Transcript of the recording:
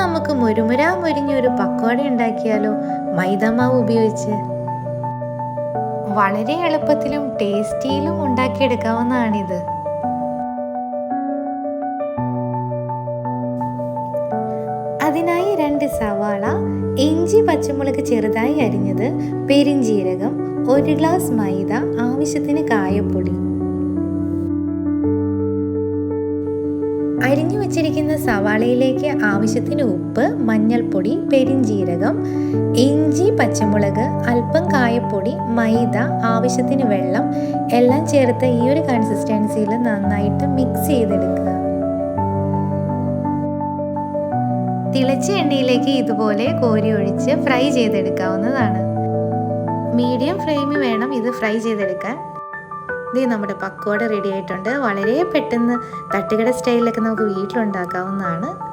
നമുക്ക് മുരുമുരാ മുരിഞ്ഞൊരു പക്കോട ഉണ്ടാക്കിയാലോ മൈദമാവ് ഉപയോഗിച്ച്? വളരെ എളുപ്പത്തിലും ടേസ്റ്റിയിലും ഉണ്ടാക്കിയെടുക്കാവുന്നതാണിത്. അതിനായി രണ്ട് സവാള ഇഞ്ചി പച്ചമുളക് ചെറുതായി അരിഞ്ഞത് പെരിഞ്ചീരകം ഒരു ഗ്ലാസ് മൈദ ആവശ്യത്തിന് കായപ്പൊടി. അരിഞ്ഞു വച്ചിരിക്കുന്ന സവാളയിലേക്ക് ആവശ്യത്തിന് ഉപ്പ് മഞ്ഞൾപ്പൊടി പെരിഞ്ചീരകം ഇഞ്ചി പച്ചമുളക് അല്പം കായപ്പൊടി മൈദ ആവശ്യത്തിന് വെള്ളം എല്ലാം ചേർത്ത് ഈ ഒരു കൺസിസ്റ്റൻസിയിൽ നന്നായിട്ട് മിക്സ് ചെയ്തെടുക്കുക. തിളച്ച എണ്ണയിലേക്ക് ഇതുപോലെ കോരി ഒഴിച്ച് ഫ്രൈ ചെയ്തെടുക്കാവുന്നതാണ്. മീഡിയം ഫ്ലെയിമിൽ വേണം ഇത് ഫ്രൈ ചെയ്തെടുക്കാൻ. ഇത് നമ്മുടെ പക്കോട റെഡി ആയിട്ടുണ്ട്. വളരെ പെട്ടെന്ന് തട്ടുകട സ്റ്റൈലിലൊക്കെ നമുക്ക് വീട്ടിലുണ്ടാക്കാവുന്നതാണ്.